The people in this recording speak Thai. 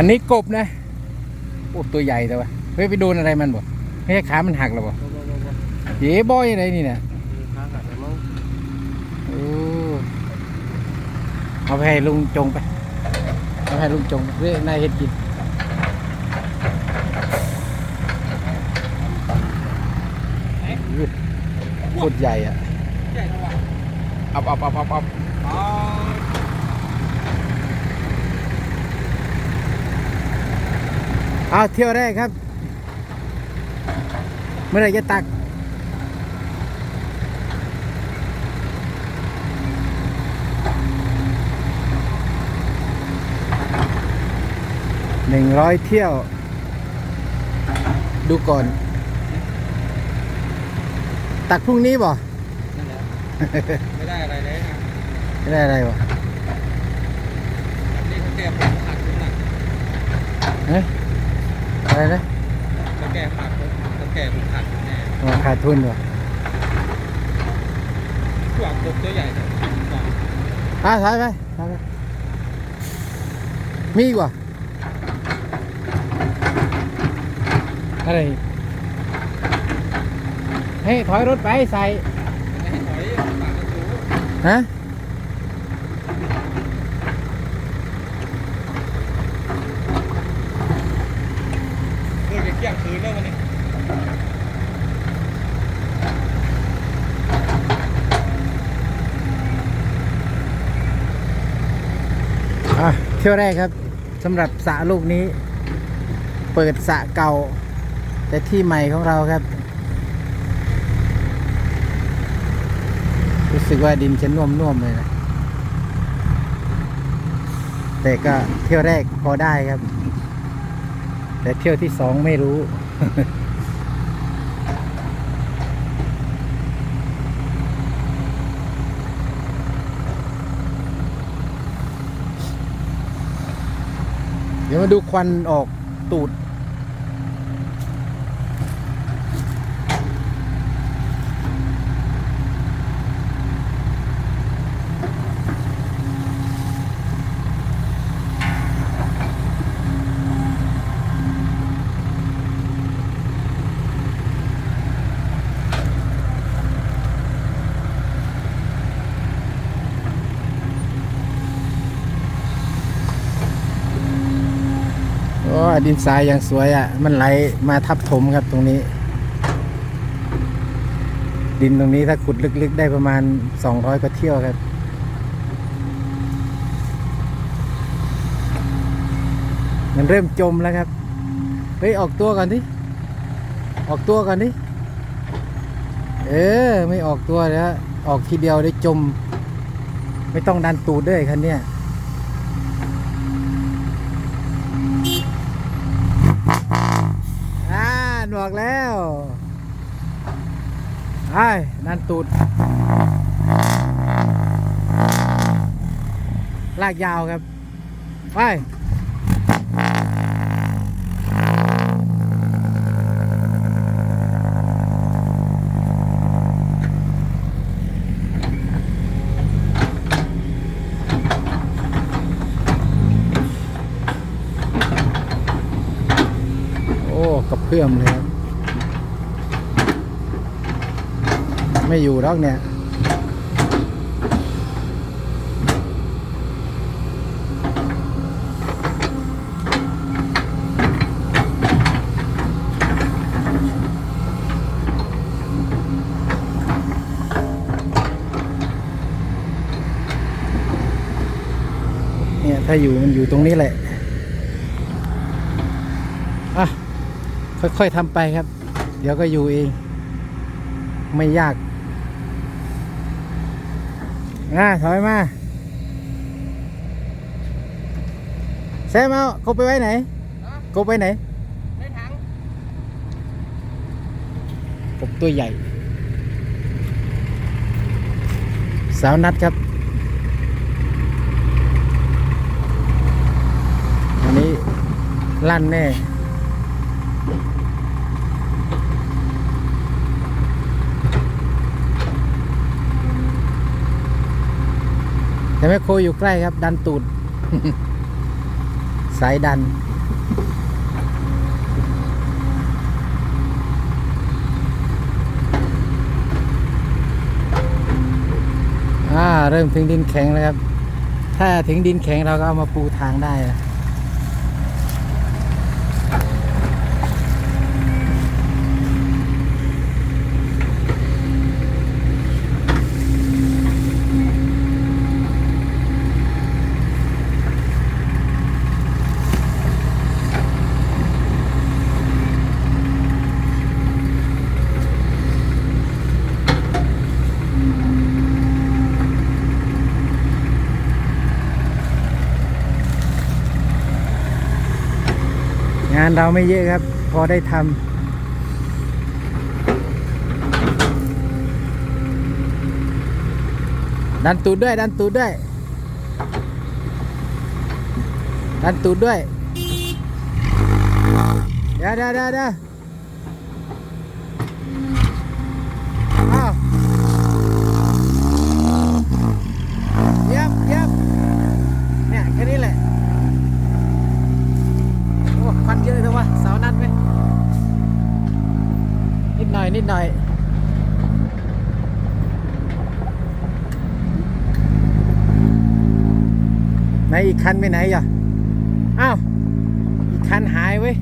อันนี้กบนะโอ้ตัวใหญ่แต่ว่าเฮ้ยไปโดนอะไรมันบ่เฮ้ยขามันหักแล้วบ่เย้บอยอะไรนี่เนี่ยโอ้เอาไปให้ลุงจงไปเอาไปให้ลุงจงเรื่องนายเฮ็ดกินโคตรใหญ่อะเท่าไหร่อับอับอับอับอับ อ๋อ เอาเที่ยวแรกครับ เมื่อไหรจะตัก หนึ่งร้อยเที่ยว ดูก่อน ตักพรุ่งนี้บ่นั่นแหละไม่ได้อะไรเลยนะไม่ได้อะไรบ่แบบนี้เขาแก้ผมหักขึ้นมาเอ๊ะ อะไรนะเขาแก้หักผมเขาแก้ผมหักแน่อ๋อขาดทุนบ่พวกกบตัวใหญ่เนี่ยอะถ่ายไปถ่ายไปมีกว่าอะไรเฮ้ยถอยรถไปใส่ฮะ เลิกเกี่ยงคืนแล้ววันนี้ อะ เที่ยวแรกครับสำหรับสระลูกนี้ เปิดสระเก่า แต่ที่ใหม่ของเราครับ รู้สึกว่าดินจะน่วมๆเลยนะ แต่ก็เที่ยวแรกพอได้ครับ แต่เที่ยวที่สองไม่รู้ เดี๋ยวมาดูควันออกตูด โอ้ดินทรายยังสวยอะ มันไหลมาทับถมครับตรงนี้ ดินตรงนี้ถ้าขุดลึกๆ ได้ประมาณ 200กว่าเที่ยวครับมันเริ่มจมแล้วครับ เฮ้ย ออกตัวก่อนดิ ออกตัวก่อนดิ เออ ไม่ออกตัวแล้ว ออกทีเดียวได้จม ไม่ต้องดันตูดด้วยคันเนี้ย อ่าหนวกแล้วไอ้นั่นตูด ลากยาวครับ ไป โอ้กระเพื่อมเลยครับไม่อยู่หรอกเนี่ยเนี่ยถ้าอยู่มันอยู่ตรงนี้แหละอะ ค่อยๆทำไปครับ เดี๋ยวก็อยู่เอง ไม่ยากอะถอยมาแซมเอากบไปไว้ไหนกบไปไหนในถังกบตัวใหญ่ สาวนัดครับอันนี้ลั่นแน่ แต่แม่โคอยู่ใกล้ครับ ดันตูด สายดัน อ่า เริ่มถึงดินแข็งแล้วครับ ถ้าถึงดินแข็งเราก็เอามาปูทางได้นะงานเราไม่เยอะครับ พอได้ทำดันตูดด้วย ดันตูดด้วย ดันตูดด้วย เดี๋ยวเดี๋ยวเดี๋ยวเดี๋ยวอ้าวเยี่ยมเยี่ยมเนี่ยแค่นี้แหละ โอ้ควันเยอะเลยวะเสานัดไหมนิดหน่อย นิด หน่อย ไหนอีกคันไปไหนอะ อ้าว อีกคันหายเว้ย